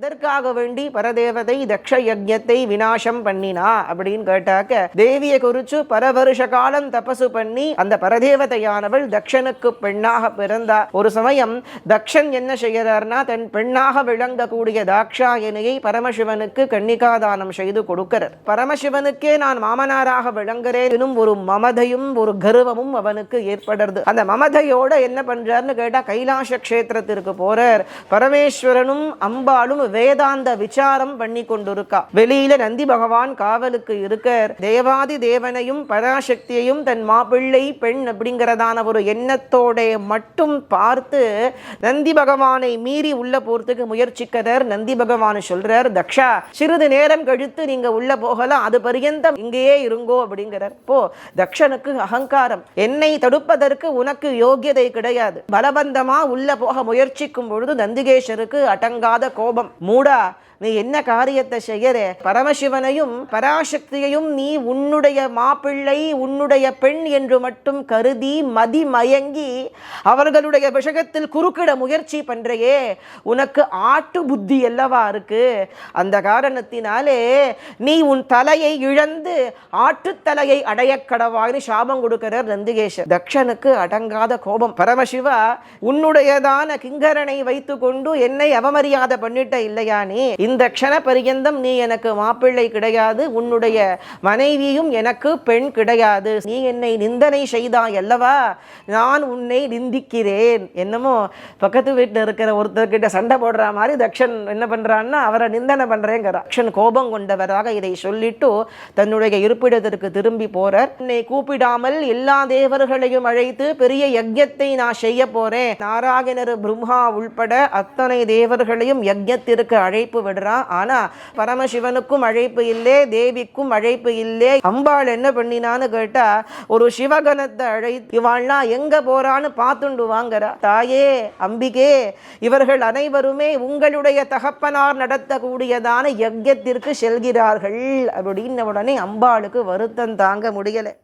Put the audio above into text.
எதற்காக வேண்டி பரதேவதை தக்ஷ யஜ்ஞத்தை விநாசம் பண்ணினா? அப்படின்னு கேட்டாக்க தேவியை குறிச்சு பல வருஷ காலம் தபசு பண்ணி அந்த பரதேவதையானவள் தக்ஷனுக்கு பெண்ணாக பிறந்தா. ஒரு சமயம் தக்ஷன் என்ன செய்கிறார்னா தன் பெண்ணாக விளங்கக்கூடிய தாக்ஷாயனியை பரமசிவனுக்கு கன்னிகாதானம் செய்து கொடுக்கிறார். பரமசிவனுக்கே நான் மாமனாராக விளங்குறேன். எனும் ஒரு மமதையும் ஒரு கர்வமும் அவனுக்கு ஏற்படுறது. அந்த மமதையோட என்ன பண்றாருன்னு கேட்டா கைலாச கஷேத்திரத்திற்கு போறார். பரமேஸ்வரனும் அம்பாளும் வேதாந்த விசாரம் பண்ணி கொண்டிருக்கா. வெளியில நந்தி பகவான் காவலுக்கு இருக்கார். தேவாதி தேவனையும் பராசக்தியையும் தன் மாப்பிள்ளை பெண் அப்படிங்கிறதான ஒரு எண்ணத்தோட மட்டும் பார்த்து நந்தி பகவானை மீறி உள்ள போறதுக்கு முயற்சிக்கிறார் நந்தி பகவான் சொல்றார் தக்ஷா சிறிது நேரம் கழித்து நீங்க உள்ள போகலாம். அது பரியந்தம் இங்கேயே இருங்கோ அப்படிங்கிறார். போ தக்ஷனுக்கு அகங்காரம். என்னை தடுப்பதற்கு உனக்கு யோகியதை கிடையாது. பலவந்தமா உள்ள போக முயற்சிக்கும் பொழுது நந்திகேஷருக்கு அடங்காத கோபம். मूड़ा நீ என்ன காரியத்தை செய்யற? பரமசிவனையும் பராசக்தியையும் நீ உன்னுடைய மாப்பிள்ளை உன்னுடைய பெண் என்று மட்டும் கருதி மதி மயங்கி அவர்களுடைய விஷயத்தில் குறுக்கிட முயற்சி பண்றையே. உனக்கு ஆட்டு புத்தி அல்லவா இருக்கு? அந்த காரணத்தினாலே நீ உன் தலையை இழந்து ஆட்டுத்தலையை அடைய கடவாய்னு சாபம் கொடுக்கிறார் நந்திகேஷர் தக்ஷனுக்கு அடங்காத கோபம். பரமசிவா உன்னுடையதான கிங்கரனை வைத்துக்கொண்டு என்னை அவமரியாதை பண்ணிட்ட இல்லையா நீ? இந்த க்ஷண பரியந்தம் நீ எனக்கு மாப்பிள்ளை கிடையாது உன்னுடைய மனைவியும் எனக்கு பெண் கிடையாது. நீ என்னை நிந்தனை செய்தாய் அல்லவா? நான் உன்னை நிந்திக்கிறேன். என்னமோ பக்கத்து வீட்டில் இருக்கிற ஒருத்தர்கிட்ட சண்டை போடுற மாதிரி தக்ஷன் என்ன பண்ணுறான்னா அவரை நிந்தனை பண்ணுறேங்கிற தக்ஷன் கோபம் கொண்டவராக இதை சொல்லிட்டு தன்னுடைய இருப்பிடத்திற்கு திரும்பி போறார். என்னை கூப்பிடாமல் எல்லா தேவர்களையும் அழைத்து பெரிய யஜ்யத்தை நான் செய்ய போறேன். நாராயணர் பிரம்மா உள்பட அத்தனை தேவர்களையும் யஜ்யத்திற்கு அழைப்பு விட விடுறான் ஆனா பரமசிவனுக்கும் அழைப்பு இல்லை தேவிக்கும் அழைப்பு இல்லை. அம்பாள் என்ன பண்ணினான்னு கேட்டா ஒரு சிவகணத்தை அழை இவாள்னா எங்க போறான்னு பார்த்துண்டு வாங்குறா தாயே அம்பிகே இவர்கள் அனைவருமே உங்களுடைய தகப்பனார் நடத்தக்கூடியதான யஜ்யத்திற்கு செல்கிறார்கள். அப்படின்னு உடனே அம்பாளுக்கு வருத்தம் தாங்க முடியலை.